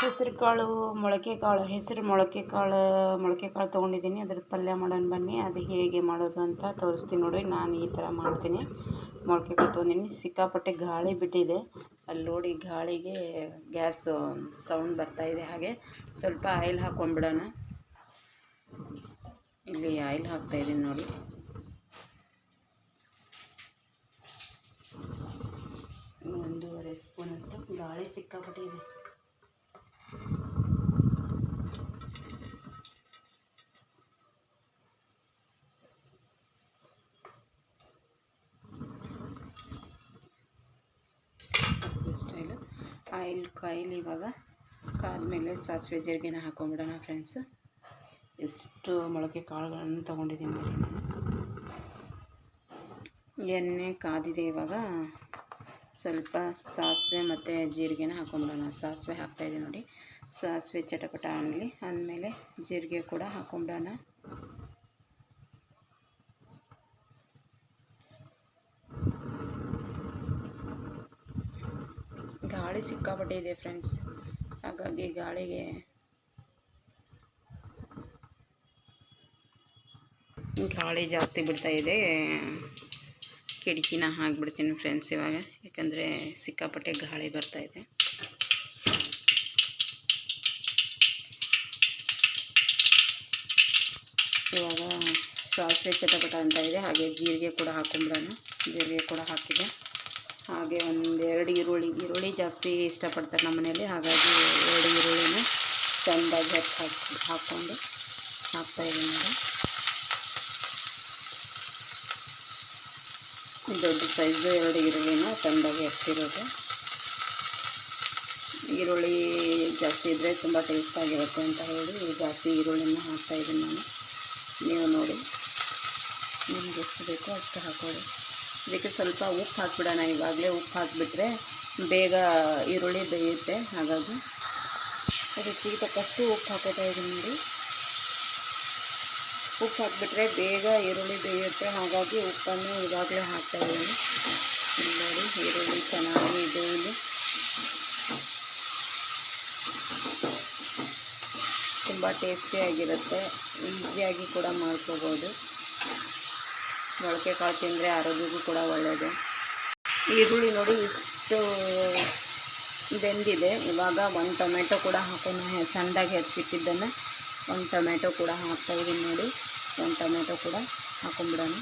ಹೆಸರು ಕಾಳು ಮೊಳಕೆ ಕಾಳು ಹೆಸರು ಮೊಳಕೆ ಕಾಳು ಮೊಳಕೆ ಕಾಳು ತೊಗೊಂಡಿದ್ದೀನಿ. ಅದ್ರದ್ದು ಪಲ್ಯ ಮಾಡೋಣ ಬನ್ನಿ. ಅದು ಹೇಗೆ ಮಾಡೋದು ಅಂತ ತೋರಿಸ್ತೀನಿ ನೋಡಿ. ನಾನು ಈ ಥರ ಮಾಡ್ತೀನಿ. ಮೊಳಕೆ ಕಾಳು ತೊಗೊಂಡಿನಿ ಸಿಕ್ಕಾಪಟ್ಟೆ ಗಾಳಿ ಬಿಟ್ಟಿದೆ. ಅಲ್ಲಿ ನೋಡಿ ಗಾಳಿಗೆ ಗ್ಯಾಸ್ ಸೌಂಡ್ ಬರ್ತಾಯಿದೆ ಹಾಗೆ. ಸ್ವಲ್ಪ ಆಯಿಲ್ ಹಾಕ್ಕೊಂಡ್ಬಿಡೋಣ ಇಲ್ಲಿ ಆಯಿಲ್ ಹಾಕ್ತಾಯಿದ್ದೀನಿ ನೋಡಿ. ಒಂದೂವರೆ ಸ್ಪೂನಷ್ಟು ಗಾಳಿ ಸಿಕ್ಕಾಪಟ್ಟೆ ಇದೆ ಸ್ವಲ್ಪ ಸ್ಟೈಲು ಆಯಿಲ್ ಕಾಯಿಲ್ ಇವಾಗ ಕಾದ್ಮೇಲೆ ಸಾಸಿವೆ ಜೀರಿಗೆನ ಹಾಕೊಂಡ್ಬಿಡೋಣ ಫ್ರೆಂಡ್ಸ್ ಎಷ್ಟು ಮೊಳಕೆ ಕಾಳುಗಳನ್ನು ತೊಗೊಂಡಿದ್ದೀನಿ ನೋಡಿ ನಾನು. ಎಣ್ಣೆ ಕಾದಿದೆ ಇವಾಗ. ಸ್ವಲ್ಪ ಸಾಸಿವೆ ಮತ್ತು ಜೀರಿಗೆನ ಹಾಕೊಂಡ್ಬಿಡೋಣ ಸಾಸಿವೆ ಹಾಕ್ತಾಯಿದೆ ನೋಡಿ. ಸಾಸಿವೆ ಚಟಪಟ ಅನ್ನಲಿ ಅಂದಮೇಲೆ ಜೀರಿಗೆ ಕೂಡ ಹಾಕೊಂಡ್ಬಿಡೋಣ ಗಾಳಿ ಸಿಕ್ಕಾಪಟ್ಟೆ ಇದೆ ಫ್ರೆಂಡ್ಸ್. ಹಾಗಾಗಿ ಗಾಳಿಗೆ ಗಾಳಿ ಜಾಸ್ತಿ ಬಿಡ್ತಾ ಇದೆ. ಕಿಟಕಿನ ಹಾಕ್ಬಿಡ್ತೀನಿ ಫ್ರೆಂಡ್ಸ್ ಇವಾಗ, ಯಾಕಂದರೆ ಸಿಕ್ಕಾಪಟ್ಟೆ ಗಾಳಿ ಬರ್ತಾ ಇದೆ. ಇವಾಗ ಸಾಸಿವೆ ಚಟಪಟ ಅಂತ ಇದೆ, ಹಾಗೆ ಜೀರಿಗೆ ಕೂಡ ಹಾಕೊಂಡ್ಬಿಡೋಣ. ಜೀರಿಗೆ ಕೂಡ ಹಾಕಿದೆ. ಹಾಗೆ ಒಂದು ಎರಡು ಈರುಳ್ಳಿ ಈರುಳ್ಳಿ ಜಾಸ್ತಿ ಇಷ್ಟಪಡ್ತಾರೆ ನಮ್ಮ ಮನೆಯಲ್ಲಿ. ಹಾಗಾಗಿ ಎರಡು ಈರುಳ್ಳಿನ ಚೆಂದಾಗಿ ಹಚ್ಚಿ ಹಾಕಿ, ಹಾಕ್ಕೊಂಡು ಹಾಕ್ತಾಯಿದ್ದೀನಿ ನೋಡಿ ದೊಡ್ಡ ಸೈಜು ಎರಡು ಈರುಳ್ಳಿನ ಚೆಂದಾಗಿ ಹಚ್ಚಿರೋದು. ಈರುಳ್ಳಿ ಜಾಸ್ತಿ ಇದ್ದರೆ ತುಂಬ ಟೇಸ್ಟಾಗಿರುತ್ತೆ ಅಂತ ಹೇಳಿ ಜಾಸ್ತಿ ಈರುಳ್ಳಿನ ಹಾಕ್ತಾಯಿದ್ದೀನಿ ನಾನು. ನೀವು ನೋಡಿ, ನಿಮ್ಗೆ ಎಷ್ಟು ಬೇಕೋ ಅಷ್ಟು ಹಾಕೊಳ್ಳಿ ಇದಕ್ಕೆ ಸ್ವಲ್ಪ ಉಪ್ಪು ಹಾಕ್ಬಿಡೋಣ. ಇವಾಗಲೇ ಉಪ್ಪು ಹಾಕಿಬಿಟ್ರೆ ಬೇಗ ಈರುಳ್ಳಿ ಬೇಯುತ್ತೆ. ಹಾಗಾಗಿ ರುಚಿಗೆ ತಕ್ಕಷ್ಟು ಉಪ್ಪು ಹಾಕೋತಾ ಇದ್ದೀನಿ ನೋಡಿ. ಉಪ್ಪು ಹಾಕಿಬಿಟ್ರೆ ಬೇಗ ಈರುಳ್ಳಿ ಬೇಯುತ್ತೆ. ಹಾಗಾಗಿ ಉಪ್ಪನ್ನು ಇವಾಗಲೇ ಹಾಕ್ತಾಯಿದ್ದೀನಿ ನೋಡಿ, ಈರುಳ್ಳಿ ಚೆನ್ನಾಗಿ ಇಲ್ಲಿ. ತುಂಬ ಟೇಸ್ಟಿಯಾಗಿರುತ್ತೆ ಈಸಿಯಾಗಿ ಕೂಡ ಮಾಡ್ಕೋಬೋದು. ಮೊಳಕೆ ಕಾಳು ತಿಂದರೆ ಆರೋಗ್ಯಕ್ಕೂ ಕೂಡ ಒಳ್ಳೆಯದು ಈರುಳ್ಳಿ ನೋಡಿ ಇಷ್ಟು ಬೆಂದಿದೆ. ಇವಾಗ ಒಂದು ಟೊಮೆಟೊ ಕೂಡ ಹಾಕೋಣ. ಸಣ್ಣದಾಗಿ ಹೆಚ್ಚಿಟ್ಟಿದ್ದನ್ನು ಒಂದು ಟೊಮೆಟೊ ಕೂಡ ಹಾಕ್ತಾಯಿದ್ದೀನಿ ನೋಡಿ. ಒಂದು ಟೊಮೆಟೊ ಕೂಡ ಹಾಕೊಂಡ್ಬಿಡೋಣ.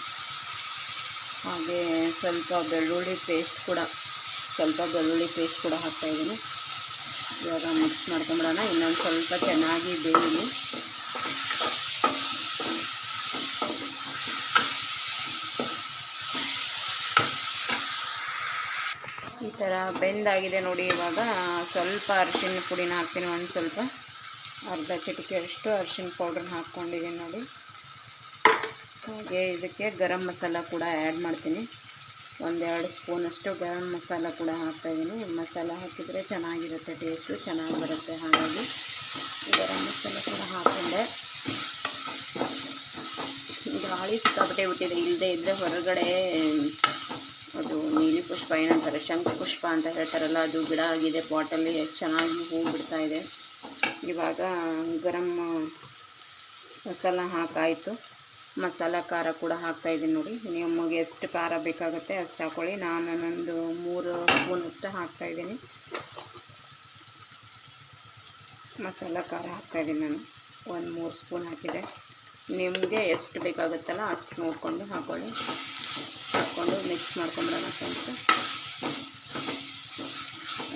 ಹಾಗೆ ಸ್ವಲ್ಪ ಬೆಳ್ಳುಳ್ಳಿ ಪೇಸ್ಟ್ ಕೂಡ, ಸ್ವಲ್ಪ ಬೆಳ್ಳುಳ್ಳಿ ಪೇಸ್ಟ್ ಕೂಡ ಹಾಕ್ತಾಯಿದ್ದೀನಿ ಇವಾಗ ಮಿಕ್ಸ್ ಮಾಡ್ಕೊಂಬಿಡೋಣ ಇನ್ನೊಂದು ಸ್ವಲ್ಪ ಚೆನ್ನಾಗಿ ಬೇಯಲಿ ಈ ಥರ ಬೆಂದಾಗಿದೆ ನೋಡಿ ಇವಾಗ. ಸ್ವಲ್ಪ ಅರಿಶಿನ ಪುಡಿನ ಹಾಕ್ತೀನಿ, ಒಂದು ಸ್ವಲ್ಪ. ಅರ್ಧ ಚಿಟಿಕೆಯಷ್ಟು ಅರಿಶಿನ ಪೌಡ್ರನ್ನ ಹಾಕ್ಕೊಂಡಿದ್ದೀನಿ ನೋಡಿ. ಹಾಗೆ ಇದಕ್ಕೆ ಗರಂ ಮಸಾಲ ಕೂಡ ಆ್ಯಡ್ ಮಾಡ್ತೀನಿ. ಒಂದೆರಡು ಸ್ಪೂನಷ್ಟು ಗರಂ ಮಸಾಲ ಕೂಡ ಹಾಕ್ತಾಯಿದ್ದೀನಿ ಮಸಾಲ ಹಾಕಿದರೆ ಚೆನ್ನಾಗಿರುತ್ತೆ ಟೇಸ್ಟು ಚೆನ್ನಾಗಿ ಬರುತ್ತೆ ಹಾಗಾಗಿ. ಗರಂ ಮಸಾಲ ಕೂಡ ಹಾಕ್ಕೊಂಡೆ. ಗಾಳಿ ಸಿಕ್ಕಾಪಟ್ಟೆ ಬಿಟ್ಟಿದೆ ಇಲ್ಲದೆ ಇದ್ದರೆ ಹೊರಗಡೆ ಅದು ನೀಲಿ ಪುಷ್ಪ ಏನಂತಾರೆ, ಶಂಖ ಪುಷ್ಪ ಅಂತ ಹೇಳ್ತಾರಲ್ಲ, ಅದು ಗಿಡ ಆಗಿದೆ ಪಾಟಲ್ಲಿ ಚೆನ್ನಾಗಿ ಹೂ ಬಿಡ್ತಾ ಇದೆ. ಇವಾಗ ಗರಂ ಮಸಾಲ ಹಾಕಾಯಿತು. ಮಸಾಲ ಖಾರ ಕೂಡ ಹಾಕ್ತಾಯಿದ್ದೀನಿ ನೋಡಿ. ನಿಮಗೆ ಎಷ್ಟು ಖಾರ ಬೇಕಾಗುತ್ತೆ ಅಷ್ಟು ಹಾಕೊಳ್ಳಿ. ನಾನು ಒಂದು ಮೂರು ಸ್ಪೂನಷ್ಟು ಹಾಕ್ತಾಯಿದ್ದೀನಿ ಮಸಾಲ ಖಾರ ಹಾಕ್ತಾಯಿದ್ದೀನಿ ನಾನು. ಒಂದು ಮೂರು ಸ್ಪೂನ್ ಹಾಕಿದೆ. ನಿಮಗೆ ಎಷ್ಟು ಬೇಕಾಗುತ್ತಲ್ಲ ಅಷ್ಟು ನೋಡಿಕೊಂಡು ಹಾಕ್ಕೊಳ್ಳಿ ಹಾಕ್ಕೊಂಡು ಮಿಕ್ಸ್ ಮಾಡ್ಕೊಂಬಿಡೋಣ ಫ್ರೆಂಡ್ಸ್.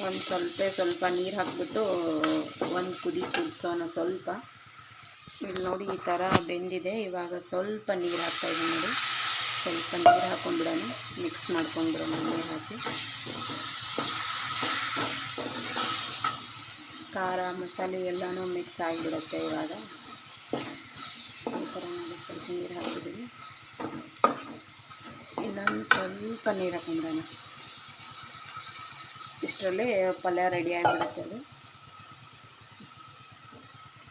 ಒಂದು ಸ್ವಲ್ಪ ಸ್ವಲ್ಪ ನೀರು ಹಾಕ್ಬಿಟ್ಟು ಒಂದು ಕುದಿ ಕುದಿಸೋಣ ಸ್ವಲ್ಪ. ಇಲ್ಲಿ ನೋಡಿ ಈ ಥರ ಬೆಂದಿದೆ. ಇವಾಗ ಸ್ವಲ್ಪ ನೀರು ಹಾಕ್ತಾಯಿದ್ದೀನಿ ನೋಡಿ. ಸ್ವಲ್ಪ ನೀರು ಹಾಕ್ಕೊಂಡ್ಬಿಡೋಣ ಮಿಕ್ಸ್ ಮಾಡ್ಕೊಂಡ್ಬಿಡೋಣ ನೀರು ಹಾಕಿ. ಖಾರ ಮಸಾಲೆ ಎಲ್ಲನೂ ಮಿಕ್ಸ್ ಆಗಿಬಿಡುತ್ತೆ ಇವಾಗ ಈ ಥರ ನೋಡಿ ಸ್ವಲ್ಪ ನೀರು ಹಾಕಿದ್ದೀನಿ ಸ್ವಲ್ಪ ನೀರು ಹಾಕೊಂಡ್ರೆ ಇಷ್ಟರಲ್ಲಿ ಪಲ್ಯ ರೆಡಿ ಆಗಿಬಿಡುತ್ತೆ ಅದು.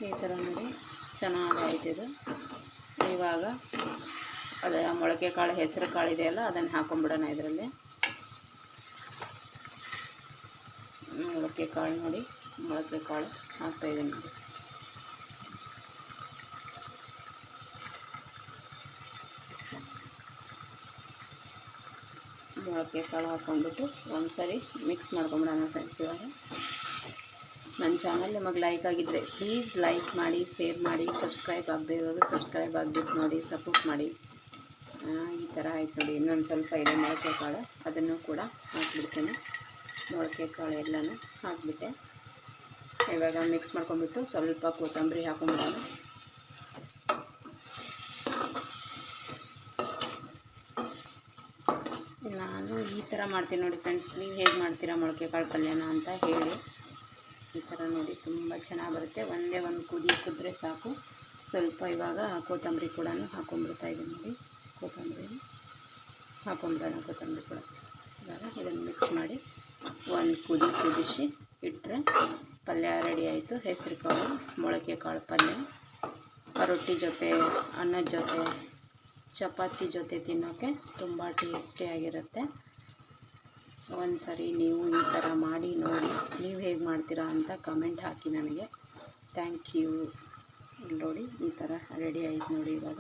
ಈ ಥರ ನೋಡಿ ಚೆನ್ನಾಗಾಯ್ತು ಇದು. ಇವಾಗ ಅದೇ ಮೊಳಕೆ ಕಾಳು, ಹೆಸರು ಕಾಳು ಇದೆಯಲ್ಲ, ಅದನ್ನು ಹಾಕೊಂಡ್ಬಿಡೋಣ ಇದರಲ್ಲಿ. ಮೊಳಕೆ ಕಾಳು ನೋಡಿ, ಮೊಳಕೆ ಕಾಳು ಹಾಕ್ತಾಯಿದ್ದೀನಿ ಮೊಳಕೆ ಕಾಳು ಹಾಕ್ಕೊಂಡ್ಬಿಟ್ಟು ಒಂದ್ಸರಿ ಮಿಕ್ಸ್ ಮಾಡ್ಕೊಂಬಿಡೋಣ ಫ್ರೆಂಡ್ಸ್ ಇವಾಗ. ನನ್ನ ಚಾನಲ್ ನಿಮಗೆ ಲೈಕ್ ಆಗಿದ್ದರೆ ಪ್ಲೀಸ್ ಲೈಕ್ ಮಾಡಿ ಶೇರ್ ಮಾಡಿ ಸಬ್ಸ್ಕ್ರೈಬ್ ಆಗದೆ ಇರೋದು ಸಬ್ಸ್ಕ್ರೈಬ್ ಆಗಬೇಕು ನೋಡಿ ಸಪೋರ್ಟ್ ಮಾಡಿ. ಈ ಥರ ಆಯ್ತು ನೋಡಿ. ಇನ್ನೊಂದು ಸ್ವಲ್ಪ ಇದೆ ಮೊಳಕೆ ಕಾಳು. ಅದನ್ನು ಕೂಡ ಹಾಕ್ಬಿಡ್ತೀನಿ. ಮೊಳಕೆ ಕಾಳು ಎಲ್ಲನೂ ಹಾಕಿಬಿಟ್ಟೆ. ಇವಾಗ ಮಿಕ್ಸ್ ಮಾಡ್ಕೊಂಡ್ಬಿಟ್ಟು ಸ್ವಲ್ಪ ಕೊತ್ತಂಬರಿ ಹಾಕೊಂಡ್ಬಿಡೋಣ ನಾನು ಈ ಥರ ಮಾಡ್ತೀನಿ ನೋಡಿ ಫ್ರೆಂಡ್ಸ್, ನೀವು ಹೇಗೆ ಮಾಡ್ತೀರಾ ಮೊಳಕೆ ಕಾಳು ಪಲ್ಯನ ಅಂತ ಹೇಳಿ. ಈ ಥರ ನೋಡಿ, ತುಂಬ ಚೆನ್ನಾಗಿ ಬರುತ್ತೆ. ಒಂದೇ ಒಂದು ಕುದಿ ಕುದ್ರೆ ಸಾಕು. ಸ್ವಲ್ಪ ಇವಾಗ ಕೊತ್ತಂಬರಿ ಕೂಡ ಹಾಕೊಂಡ್ಬಿಡ್ತಾ ಇದ್ದೀನಿ ನೋಡಿ. ಕೊತ್ತಂಬರಿ, ಹಾಕೊಂಡ್ಬಿಡೋಣ ಕೊತ್ತಂಬರಿ ಕೂಡ ಇವಾಗ ಇದನ್ನು ಮಿಕ್ಸ್ ಮಾಡಿ ಒಂದು ಕುದಿ ಕುದಿಸಿ ಇಟ್ಟರೆ ಪಲ್ಯ ರೆಡಿ ಆಯಿತು. ಹೆಸರು ಕಾಳು, ಮೊಳಕೆ ಕಾಳು ಪಲ್ಯ. ರೊಟ್ಟಿ ಜೊತೆ, ಅನ್ನದ ಜೊತೆ, ಚಪಾತಿ ಜೊತೆ ತಿನ್ನೋಕ್ಕೆ ತುಂಬ ಟೇಸ್ಟಿಯಾಗಿರುತ್ತೆ ಒಂದು ಸರಿ ನೀವು ಈ ಥರ ಮಾಡಿ ನೋಡಿ, ನೀವು ಹೇಗೆ ಮಾಡ್ತೀರಾ ಅಂತ ಕಮೆಂಟ್ ಹಾಕಿ ನನಗೆ. ಥ್ಯಾಂಕ್ ಯು ನೋಡಿ, ಈ ಥರ ರೆಡಿ ಆಯ್ತು ನೋಡಿ ಇವಾಗ.